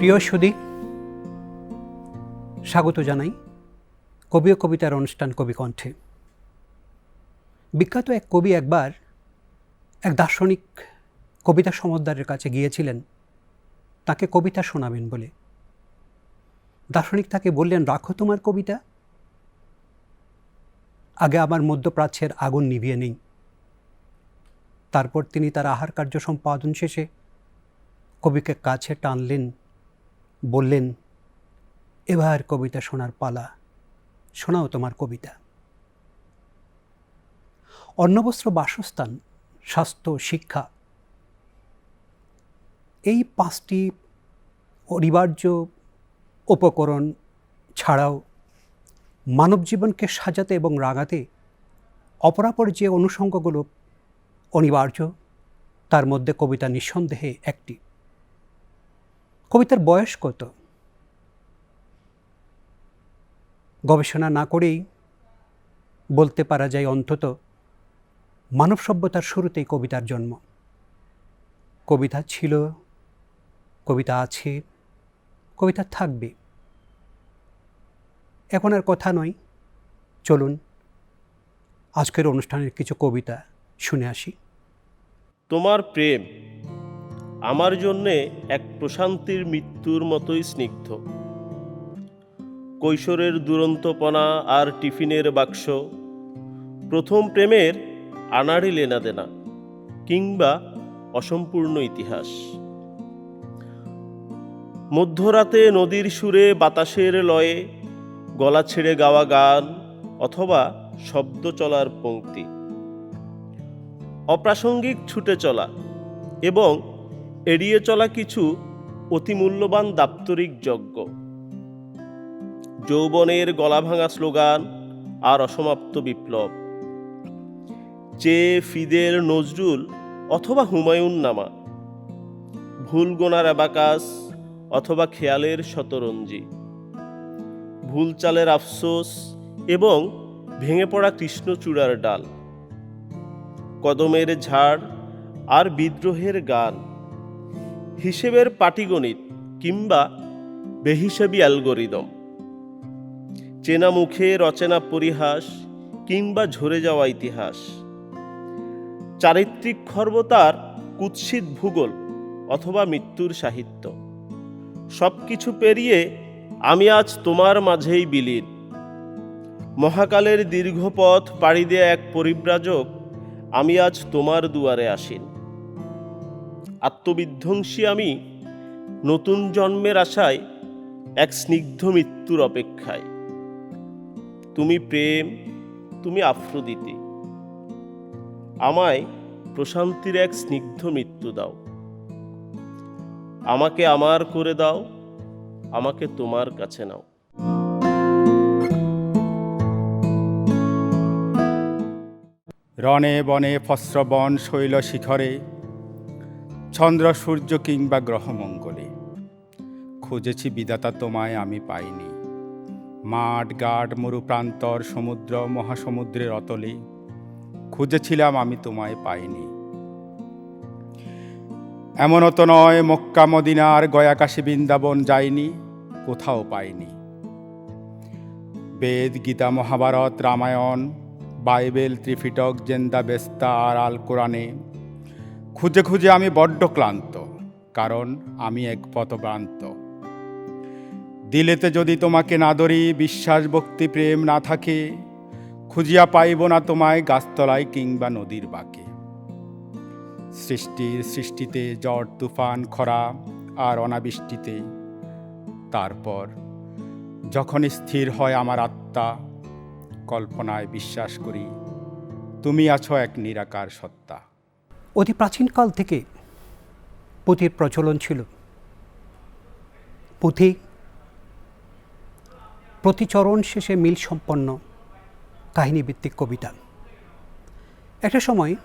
প্রিয় সুদী স্বাগত জানাই কবি ও কবিতার অনুষ্ঠান কবি কণ্ঠে। বিখ্যাত এক কবি একবার এক দার্শনিক কবিতা সমদ্দারের কাছে গিয়েছিলেন, তাকে কবিতা শোনাবেন বলে। দার্শনিক তাকে বললেন, রাখো তোমার কবিতা, আগে আমার মধ্যপ্রাচ্যের আগুন নিভিয়ে নেই। তারপর তিনি তার আহার কার্য সম্পাদন শেষে কবিকে কাছে টানলেন বললেন, এবার কবিতা শোনার পালা। শোনাও তোমার কবিতা। অন্নবস্ত্র বাসস্থান, স্বাস্থ্য, শিক্ষা। এই পাঁচটি অনিবার্য উপকরণ ছাড়াও মানব জীবনকে সাজাতে এবং রাগাতে অপরাপর যে অনুষঙ্গগুলো অনিবার্য, তার মধ্যে কবিতা নিঃসন্দেহে একটি। কবিতার বয়স কত? গবেষণা না করেই বলতে পারা যায় অন্তত মানব সভ্যতার শুরুতেই কবিতার জন্ম। কবিতা ছিল, কবিতা আছে, কবিতা থাকবে। এখন আর কথা নয়। চলুন, আজকের অনুষ্ঠানের কিছু কবিতা শুনে আসি। তোমার প্রেম আমার জন্যে এক প্রশান্তির মৃত্যুর মতোই স্নিগ্ধ। কৈশোরের দুরন্তপনা আর টিফিনের বাক্স, প্রথম প্রেমের আনাড়ি লেনা দেনা কিংবা অসম্পূর্ণ ইতিহাস। মধ্যরাতে নদীর সুরে বাতাসের লয়ে গলা ছেড়ে গাওয়া গান অথবা শব্দ চলার পংক্তি অপ্রাসঙ্গিক ছুটে চলা এবং এড়িয়ে চলা কিছু অতিমূল্যবান দাপ্তরিক যজ্ঞ। যৌবনের গলাভাঙা স্লোগান আর অসমাপ্ত বিপ্লব। চে ফিদের নজরুল অথবা হুমায়ুন নামা ভুল গোনার অ্যাবাকাস অথবা খেয়ালের শতরঞ্জি। ভুল চালের আফসোস এবং ভেঙে পড়া কৃষ্ণচূড়ার ডাল। কদমের ঝাড় আর বিদ্রোহের গান। হিসেবের পাটিগণিত কিংবা বেহিসাবি অ্যালগোরিদম। চেনা মুখে রচনা পরিহাস কিংবা ঝরে যাওয়া ইতিহাস। চারিত্রিক খর্বতার কুৎসিত ভূগোল অথবা মৃত্যুর সাহিত্য। সব কিছু পেরিয়ে আমি আজ তোমার মাঝেই বিলীন। মহাকালের দীর্ঘ পথ পাড়ি দেয়া এক পরিব্রাজক আমি আজ তোমার দুয়ারে আসিন। আত্মবিধ্বংসী আমি, নতুন জন্মের আশায় এক স্নিগ্ধ মৃত্যুর অপেক্ষায়। তুমি প্রেম, তুমি আফ্রোদিতি। আমায় প্রশান্তির এক স্নিগ্ধ মৃত্যু দাও। আমাকে আমার করে দাও, আমাকে তোমার কাছে নাও। রণে বনে ফস্রবন শৈল শিখরে চন্দ্র, সূর্য কিংবা গ্রহমঙ্গলে খুঁজেছি বিদাতা তোমায়, আমি পাইনি। মাঠ, ঘাট, মরুপ্রান্তর, সমুদ্র, মহাসমুদ্রের অতলে। খুঁজেছিলাম, আমি তোমায় পাইনি। এমনও তো নয়, মক্কা, মদিনার গয়াকাশী বৃন্দাবন যাইনি, কোথাও পাইনি। Ved, Gita, Mahabharat, Ramayan, Bible Tripitaka Zend, Avesta আর আল কোরআনে খুঁজে খুঁজে আমি বড্ড ক্লান্ত, কারণ আমি এক পথভ্রান্ত। দিলেতে যদি তোমাকে না ধরি, বিশ্বাস, ভক্তি, প্রেম না থাকে, খুঁজিয়া পাইব না তোমায় গাছতলায় কিংবা নদীর বাঁকে। সৃষ্টির সৃষ্টিতে ঝড় তুফান, খরা আর অনাবৃষ্টিতে, তারপর যখন স্থির হয় আমার আত্মা, কল্পনায় বিশ্বাস করি, তুমি আছো এক নিরাকার সত্তা। অতি প্রাচীনকাল থেকে পুঁথির প্রচলন ছিল। পুঁথি প্রতিচরণ শেষে মিল সম্পন্ন কাহিনীভিত্তিক কবিতা। একটা সময়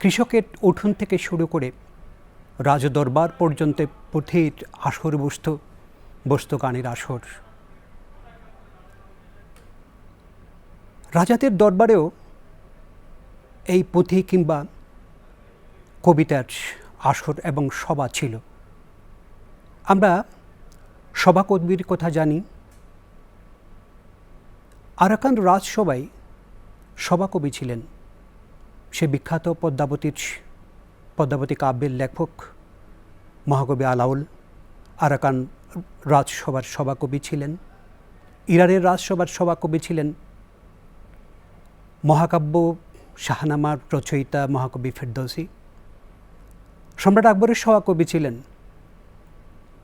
কৃষকের উঠোন থেকে শুরু করে রাজদরবার পর্যন্ত পুঁথির আসর বসত বসত গানের আসর। রাজাদের দরবারেও এই পুঁথি কিংবা কবিতার আসর এবং সভা ছিল। আমরা সভাকর্মীর কথা জানি। আরাকান রাজসভায় সভাকবি ছিলেন। সে বিখ্যাত পদ্মাবতীর, পদ্মাবতী কাব্যের লেখক মহাকবি আলাউল আরাকান রাজসভার সভাকবি ছিলেন। ইরানের রাজসভার সভাকবি ছিলেন। মহাকাব্য শাহনামার রচয়িতা মহাকবি ফেরদৌসি। সম্রাট আকবরের সভাকবি ছিলেন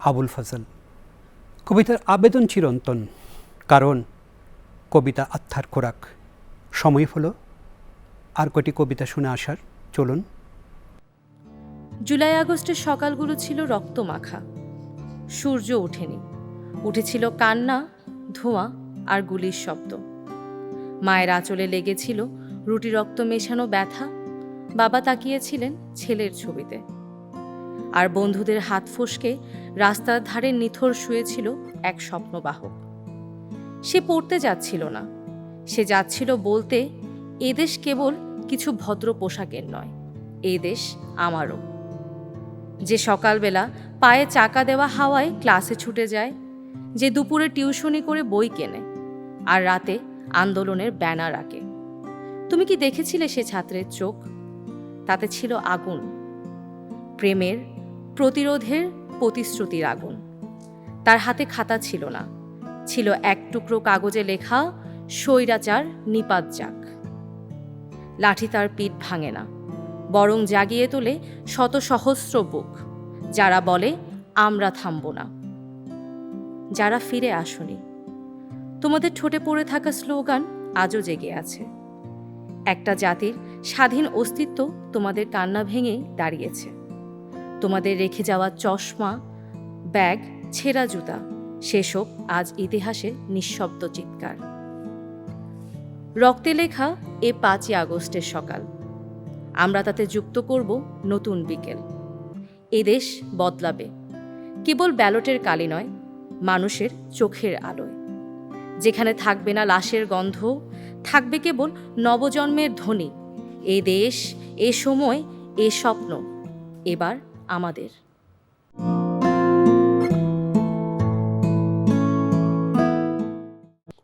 আবুল ফজল। কবিতার আবেদন চিরন্তন, কারণ কবিতা আত্মার খোরাক। সময় হলো, আর কটি কবিতা শুনে আসার, চলুন। জুলাই আগস্টের সকালগুলো ছিল রক্তমাখা। সূর্য ওঠেনি। উঠেছিল কান্না, ধোঁয়া আর গুলির শব্দ। মায়ের আঁচলে লেগেছিল রুটি রক্ত মেশানো ব্যথা। বাবা তাকিয়েছিলেন ছেলের ছবিতে। আর বন্ধুদের হাত ফসকে রাস্তার ধারে নিথর শুয়েছিল এক স্বপ্নবাহক। সে পড়তে যাচ্ছিল না। সে যাচ্ছিল বলতে এদেশ কেবল কিছু ভদ্র পোশাকের নয়, এ দেশ আমারও। যে সকালবেলা পায়ে চাকা দেওয়া হাওয়ায় ক্লাসে ছুটে যায়, যে দুপুরে টিউশনি করে বই কেনে, আর রাতে আন্দোলনের ব্যানার আঁকে। তুমি কি দেখেছিলে সে ছাত্রের চোখ? তাতে ছিল আগুন। প্রেমের প্রতিরোধের প্রতিশ্রুতির আগুন। তার হাতে খাতা ছিল না। ছিল এক টুকরো কাগজে লেখা, স্বৈরাচার নিপাত যাক। লাঠি তার পিঠ ভাঙে না, বরং জাগিয়ে তোলে শত সহস্র বুক, যারা বলে, আমরা থামব না। যারা ফিরে আসনি। তোমাদের ঠোঁটে পড়ে থাকা স্লোগান আজও জেগে আছে। একটা জাতির স্বাধীন অস্তিত্ব তোমাদের কান্না ভেঙেই দাঁড়িয়েছে। তোমাদের রেখে যাওয়া চশমা, ব্যাগ, ছেঁড়া জুতা, সেসব আজ ইতিহাসে নিঃশব্দ চিৎকার। রক্তে লেখা এ পাঁচই আগস্টের সকাল। আমরা তাতে যুক্ত করব নতুন বিকেল। এদেশ বদলাবে। কেবল ব্যালটের কালি নয়, মানুষের চোখের আলোয়। যেখানে থাকবে না লাশের গন্ধ থাকবে কেবল নবজন্মের ধ্বনি। এ দেশ, এ সময়, এ স্বপ্ন। এবার আমাদের।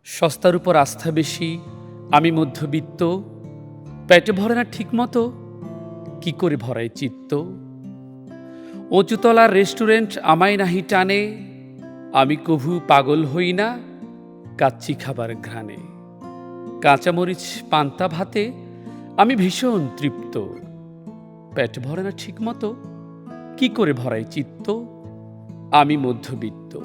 সস্তার উপর আস্থা বেশি, আমি মধ্যবিত্ত। পেটে ভরে না ঠিক মতো কি করে ভরাই চিত্ত? উঁচুতলার রেস্টুরেন্ট আমায় নাহি টানে, আমি কভু পাগল হই না, কাচ্চি খাবার ঘ্রাণে। কাঁচামরিচ, পান্তা ভাতে আমি ভীষণ তৃপ্ত। পেট ভরে না ঠিক মতো কি করে ভরাই চিত্ত? আমি মধ্যবিত্ত।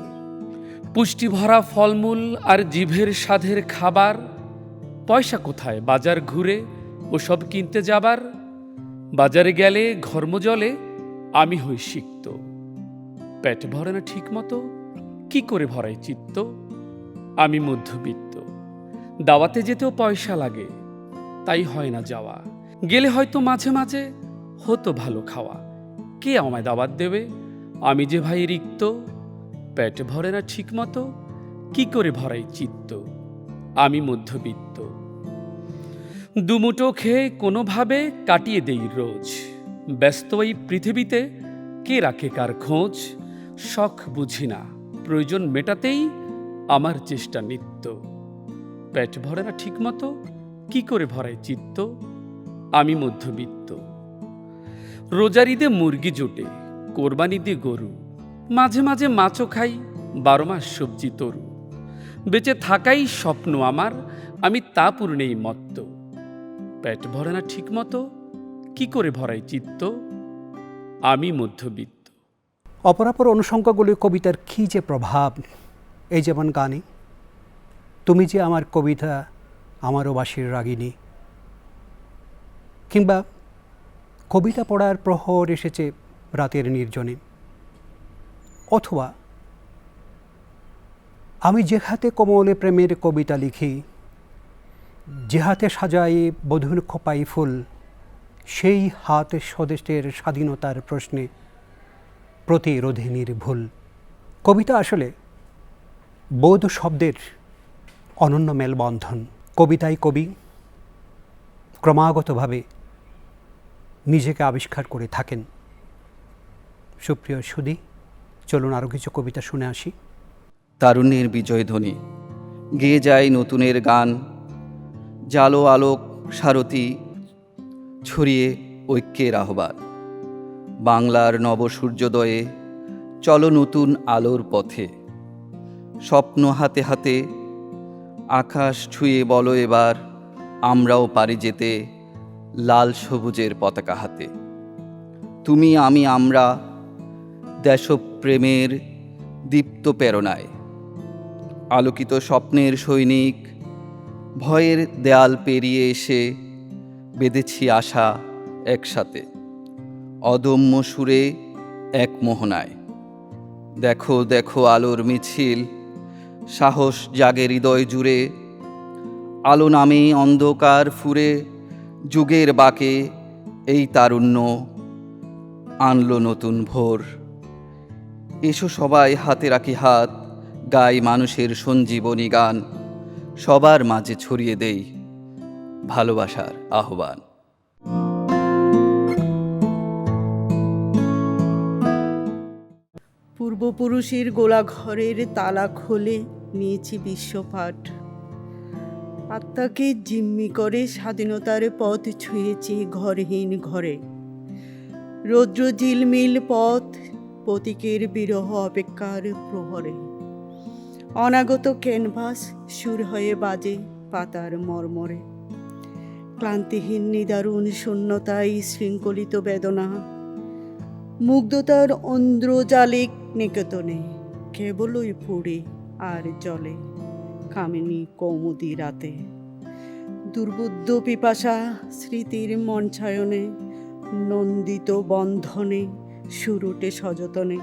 পুষ্টি ভরা ফলমূল আর জিভের স্বাদের খাবার। পয়সা কোথায়? বাজার ঘুরে ওসব কিনতে যাবার? বাজারে গেলে, ঘর্মজলে আমি হই সিক্ত। পেট ভরে না ঠিক মতো কি করে ভরাই চিত্ত? আমি মধ্যবিত্ত। দাওয়াতে যেতেও পয়সা লাগে। তাই হয় না যাওয়া। গেলে হয়তো মাঝে মাঝে হতো ভালো খাওয়া। কে আমায় দাওয়াত দেবে? আমি যে ভাই রিক্ত, পেট ভরে না ঠিক মতো কি করে ভরাই চিত্ত? আমি মধ্যবিত্ত। দুমুটো খেয়ে কোনোভাবে কাটিয়ে দেই রোজ। ব্যস্ত এই পৃথিবীতে কে রাখে কার খোঁজ? শখ বুঝি না। প্রয়োজন মেটাতেই আমার চেষ্টা নিত্য। পেট ভরে না ঠিক মতো কি করে ভরায় চিত্ত? আমি মধ্যবিত্ত। রোজার ঈদে মুরগি জোটে কোরবানি দিয়ে গরু। মাঝে মাঝে মাছও খাই, বারো মাস সবজি তরু। বেঁচে থাকাই স্বপ্ন আমার, আমি তা পূর্ণেই মত্ত। পেট ভরে না ঠিক মতো কি করে ভরাই চিত্ত? আমি মধ্যবিত্ত। অপরাপর অনুষঙ্গগুলি কবিতার কী যে প্রভাব? এই যেমন গানে তুমি যে আমার কবিতা আমারও বাসির রাগিনী। কিংবা কবিতা পড়ার প্রহর এসেছে রাতের নির্জনে। অথবা আমি যে হাতে কোমলে প্রেমের কবিতা লিখি, যে হাতে সাজাই বধুর খোপাই ফুল, সেই হাত স্বদেশের স্বাধীনতার প্রশ্নে প্রতিরোধিনীর ভুল কবিতা আসলে বৌদ্ধ শব্দের অনন্য মেলবন্ধন। কবিতায় কবি ক্রমাগতভাবে নিজেকে আবিষ্কার করে থাকেন। সুপ্রিয় সুদি চলুন আরও কিছু কবিতা শুনে আসি। তারুণ্যের বিজয়ধ্বনি গেয়ে যায় নতুনের গান, জালো আলোক সারথি ছড়িয়ে ঐক্যের আহ্বান। বাংলার নব সূর্যোদয়ে চলো নতুন আলোর পথে, স্বপ্ন হাতে হাতে আকাশ ছুঁয়ে বলো এবার, আমরাও পারি যেতে লাল সবুজের পতাকা হাতে। তুমি, আমি, আমরা দেশপ্রেমের দীপ্ত প্রেরণায়। আলোকিত স্বপ্নের সৈনিক, ভয়ের দেয়াল পেরিয়ে এসে বেঁধেছি আশা একসাথে। অদম্য সুরে এক মোহনায়। দেখো দেখো আলোর মিছিল সাহস জাগে হৃদয় জুড়ে। আলো নামে অন্ধকার ফুরে, যুগের বাকে এই তারুণ্য আনলো নতুন ভোর। এসো সবাই হাতে রাখি হাত, গাই মানুষের সঞ্জীবনী গান। সবার মাঝে ছড়িয়ে দেই ভালোবাসার আহ্বান। পূর্বপুরুষের গোলাঘরের তালা খোলে নিয়েছি বিশ্বপাঠ। আত্মাকে জিম্মি করে স্বাধীনতার পথ ছুঁয়েছি ঘরহীন ঘরে। রৌদ্র ঝিলমিল পথ, প্রতীকের বিরহ অপেক্ষার প্রহরে। অনাগত ক্যানভাস সুর হয়ে বাজে পাতার মর্মরে। ক্লান্তিহীন নিদারুণ শূন্যতায় শৃঙ্খলিত বেদনা। মুগ্ধতার অন্দ্রজালিক নিকেতনে কেবলই পুড়ে। আর জলে। কামিনী কৌমুদি রাতে। দুর্বুদ্ধ পিপাসা স্মৃতির মঞ্চায়নে, নন্দিত বন্ধনে, সুরুটে সযতনে,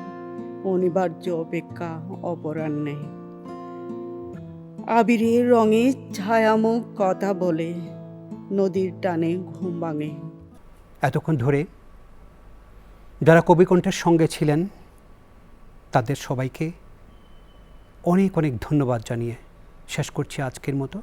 অনিবার্য অপেক্ষা অপরাহ্নে। আবিরের রঙে ছায়ামুখ কথা বলে, নদীর টানে ঘুম ভাঙে। এতক্ষণ ধরে যারা কবিকণ্ঠের সঙ্গে ছিলেন, তাদের সবাইকে অনেক অনেক ধন্যবাদ জানিয়ে শেষ করছি আজকের মতো।